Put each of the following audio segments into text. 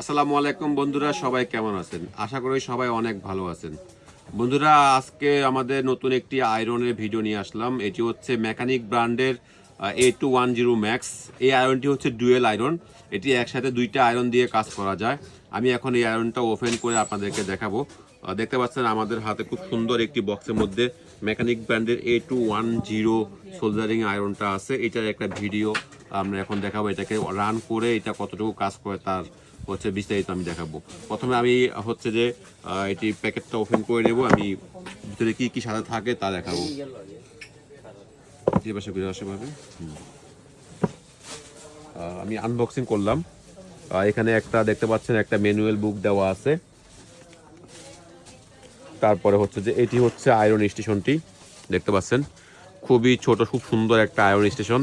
আসসালামু আলাইকুম বন্ধুরা, সবাই কেমন আছেন? আশা করি সবাই অনেক ভালো আছেন। বন্ধুরা, আজকে আমাদের নতুন একটি আয়রনের ভিডিও নিয়ে আসলাম। এটি হচ্ছে মেকানিক ব্র্যান্ডের A two one zero max এই আয়রনটি হচ্ছে ডুয়েল আয়রন। এটি একসাথে দুইটা আয়রন দিয়ে কাজ করা যায়। আমি এখন এই আয়রনটা ওপেন করে আপনাদেরকে দেখাবো। দেখতে পাচ্ছেন আমাদের হাতে খুব সুন্দর একটি বক্সের মধ্যে মেকানিক ব্র্যান্ডের A two one zero soldering আয়রনটা আছে। এটার একটা ভিডিও আমরা এখন দেখাবো, এটাকে রান করে এটা কতটুকু কাজ করে তার হচ্ছে বিস্তারিত আমি দেখাবো। প্রথমে আমি হচ্ছে যে এটি প্যাকেটটা ওপেন করে নেব, আমি ভিতরে কি কি সাথে থাকে তা দেখাবো। যে পাশে ঘুরে। আমি আনবক্সিং করলাম। এখানে একটা দেখতে পাচ্ছেন, একটা ম্যানুয়াল বুক দেওয়া আছে। তারপরে হচ্ছে যে, এটি হচ্ছে আয়রন স্টেশনটি দেখতে পাচ্ছেন। খুবই ছোট, খুব সুন্দর একটা আয়রন স্টেশন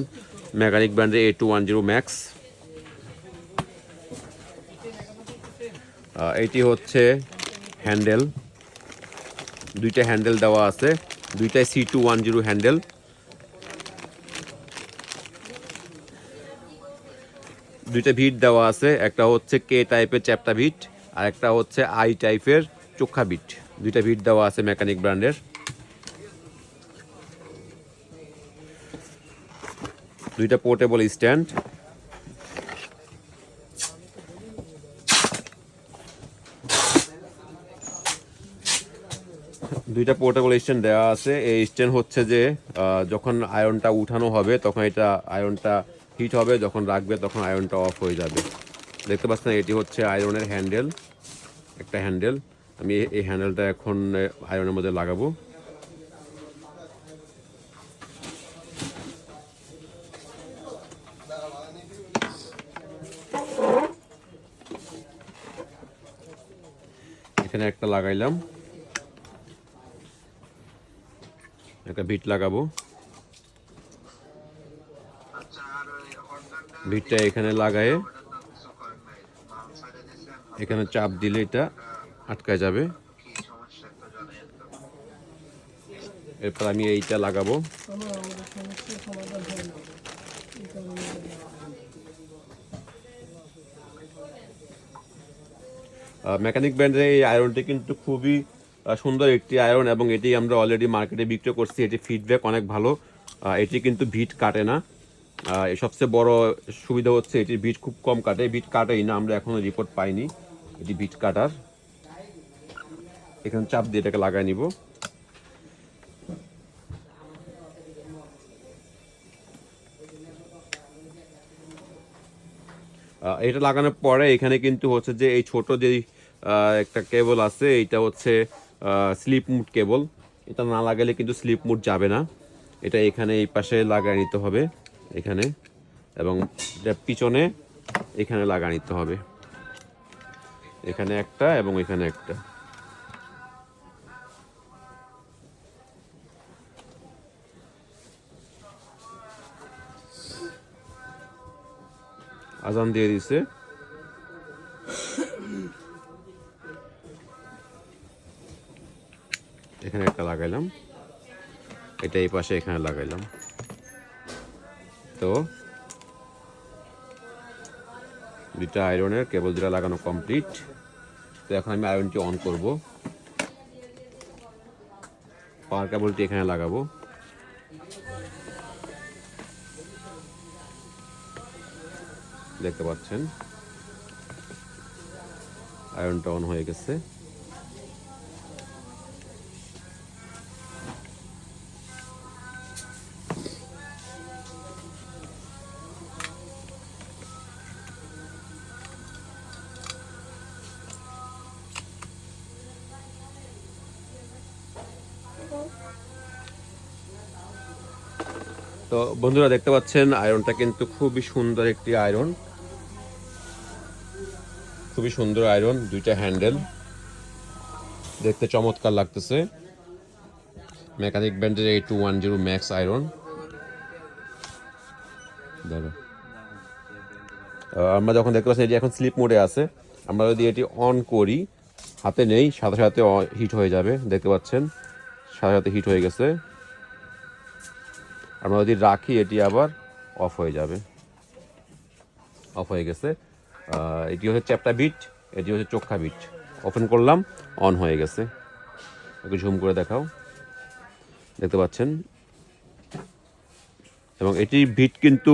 মেকানিক ব্র্যান্ডের A two one zero max এটি হচ্ছে হ্যান্ডেল। দুইটা হ্যান্ডেল দেওয়া আছে। দুইটাই C two one zero handle. দুইটা ভিট দেওয়া আছে। একটা হচ্ছে কে টাইপের চ্যাপটা ভিট, আর একটা হচ্ছে আই টাইপের চোখা বিট দুইটা ভিট দেওয়া আছে মেকানিক ব্র্যান্ডের দুইটা পোর্টেবল স্ট্যান্ড দুইটা পোর্টেবল স্ট্যান্ড দেওয়া আছে। এই স্ট্যান্ড হচ্ছে যে যখন আয়রনটা উঠানো হবে, তখন এটা আয়রনটা হিট হবে, যখন রাখবে, তখন আয়রনটা অফ হয়ে যাবে। দেখতে পাচ্ছেন, এটি হচ্ছে আয়রনের হ্যান্ডেল একটা হ্যান্ডেল আমি এই হ্যান্ডেলটা এখন আয়রনের মধ্যে লাগাবো। এখানে একটা লাগাইলাম। একটা বিট লাগাবো। বিটটা এখানে লাগায়ে, এখানে চাপ দিলে এটা আটকায় যাবে। এরপর আমি এইটা লাগাবো। মেকানিক ব্র্যান্ডের এই আয়রনটি কিন্তু খুবই সুন্দর একটি আয়রন এবং এটি আমরা অলরেডি মার্কেটে বিক্রি করছি। এটি ফিডব্যাক অনেক ভালো। এটি কিন্তু ভিট কাটে না। সবচেয়ে বড় সুবিধা হচ্ছে এটির বিট খুব কম কাটে। বিট কাটেই না, আমরা এখনও রিপোর্ট পাইনি। এটি বিট কাটার। এখানে চাপ দিয়ে এটাকে লাগাই নিব। এটা লাগানোর পরে এখানে কিন্তু হচ্ছে যে এই ছোট যে একটা কেবল আছে, এইটা হচ্ছে স্লিপ মুড কেবল এটা না লাগালে কিন্তু স্লিপ মুড যাবে না। এটা এখানে এই পাশে লাগাই নিতে হবে, এখানে। এবং পিছনে এখানে লাগা নিতে হবে। এখানে একটা এবং এখানে একটা। আজান দিয়ে দিছে এখানে একটা লাগাইলাম। এটা এই পাশে এখানে লাগাইলাম। তো দুটা আয়রনের কেবল দুটা লাগানো কমপ্লিট তো এখন আমি আয়রনটি অন করব। পাওয়ার কেবলটি এখানে লাগাবো। দেখতে পাচ্ছেন? আয়রনটা অন হয়ে গেছে। তো বন্ধুরা দেখতে পাচ্ছেন, আয়রনটা কিন্তু খুবই সুন্দর একটি আয়রন। খুবই সুন্দর আয়রন, দুইটা হ্যান্ডেল। দেখতে চমৎকার লাগতেছে। মেকানিক ব্র্যান্ডের এই two one zero max iron. আমরা যখন দেখতে পাচ্ছি, এটি এখন স্লিপ মোডে আছে। আমরা যদি এটি অন করি, হাতে নেই, সাথে সাথে হিট হয়ে যাবে, দেখতে পাচ্ছেন? সাথে সাথে হিট হয়ে গেছে। আমরা যদি রাখি, এটি আবার অফ হয়ে যাবে। অফ হয়ে গেছে। এটি হচ্ছে চ্যাপটা বিট এটি হচ্ছে চোখা বিট ওপেন করলাম অন হয়ে গেছে। একটু ঝুম করে দেখাও। দেখতে পাচ্ছেন? এবং এটির বিট কিন্তু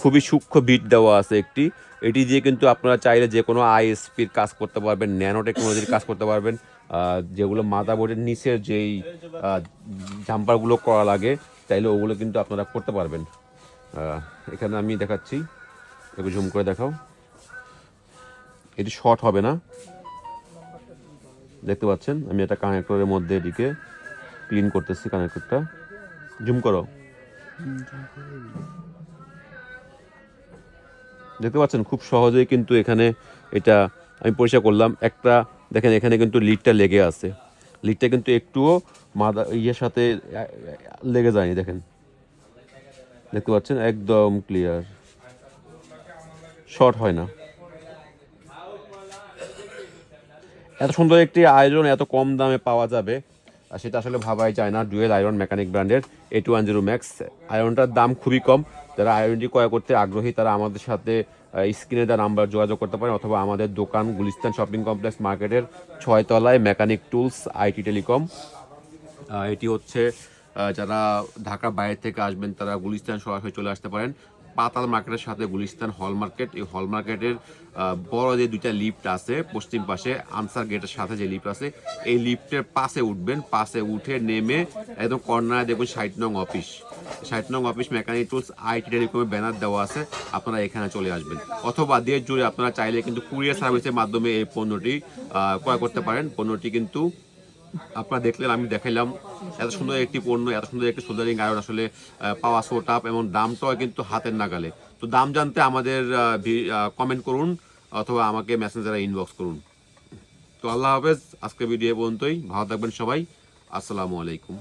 খুবই সূক্ষ্ম বিট দেওয়া আছে একটি। এটি দিয়ে কিন্তু আপনারা চাইলে যে কোনো আইএসপির কাজ করতে পারবেন ন্যানো টেকনোলজির কাজ করতে পারবেন। যেগুলো মাদাবোর্ডের নিচের যেই জাম্পারগুলো করা লাগে চাইলে ওগুলো কিন্তু আপনারা করতে পারবেন। এখানে আমি দেখাচ্ছি। একটু ঝুম করে দেখাও। এটি শর্ট হবে না। দেখতে পাচ্ছেন? আমি একটা কানেক্টরের মধ্যে এটিকে ক্লিন করতেছি কানেক্টরটা জুম করো। দেখতে পাচ্ছেন? খুব সহজেই কিন্তু এখানে এটা আমি পরিষ্কার করলাম। একটা, দেখেন, এখানে কিন্তু লিডটা লেগে আছে। লিডটা কিন্তু একটুও মাদা ইয়ের সাথে লেগে যায়নি, দেখেন। দেখতে পাচ্ছেন? একদম ক্লিয়ার শর্ট হয় না। এত সুন্দর একটি আয়রন এত কম দামে পাওয়া যাবে, আর সেটা আসলে ভাবাই যায় না। ডুয়েল আয়রন মেকানিক ব্র্যান্ডের A two one zero max আয়রনটার দাম খুবই কম। যারা আয়রনটি ক্রয় করতে আগ্রহী, তারা আমাদের সাথে স্ক্রিনে দেওয়া নাম্বার যোগাযোগ করতে পারেন অথবা আমাদের দোকান গুলিস্তান শপিং কমপ্লেক্স মার্কেটের ছয়তলায় মেকানিক টুলস, আইটি টেলিকম। এটি হচ্ছে যারা ঢাকার বাইরে থেকে আসবেন, তারা গুলিস্তান সরাসরি চলে আসতে পারেন। পাতাল মার্কেটের সাথে গুলিস্তান হল মার্কেট। এই হল মার্কেটের বড় যে দুইটা লিফট আছে পশ্চিম পাশে, আনসার গেটের সাথে যে লিফট আছে, এই লিফটের পাশে উঠবেন, পাশে উঠে নেমে একদম কর্নারে দেখুন ষাট নং অফিস। ষাট নং অফিস মেকানিক টুলস, আইটি টেলিকমের ব্যানার দেওয়া আছে, আপনারা এখানে চলে আসবেন। অথবা দেশ জুড়ে আপনারা চাইলে কিন্তু কুরিয়ার সার্ভিসের মাধ্যমে এই পণ্যটি ক্রয় করতে পারেন। পণ্যটি কিন্তু আপনারা দেখলেন, আমি দেখাইলাম এত সুন্দর একটি পণ্য, এত সুন্দর একটি সোল্ডারিং আয়রন আসলে পাওয়া সো টাপ এবং দামটাও কিন্তু হাতের নাগালে। তো দাম জানতে আমাদের কমেন্ট করুন অথবা আমাকে মেসেঞ্জারে ইনবক্স করুন। তো আল্লাহ হাফেজ আজকে ভিডিও পর্যন্তই। ভালো থাকবেন সবাই। আসসালামু আলাইকুম।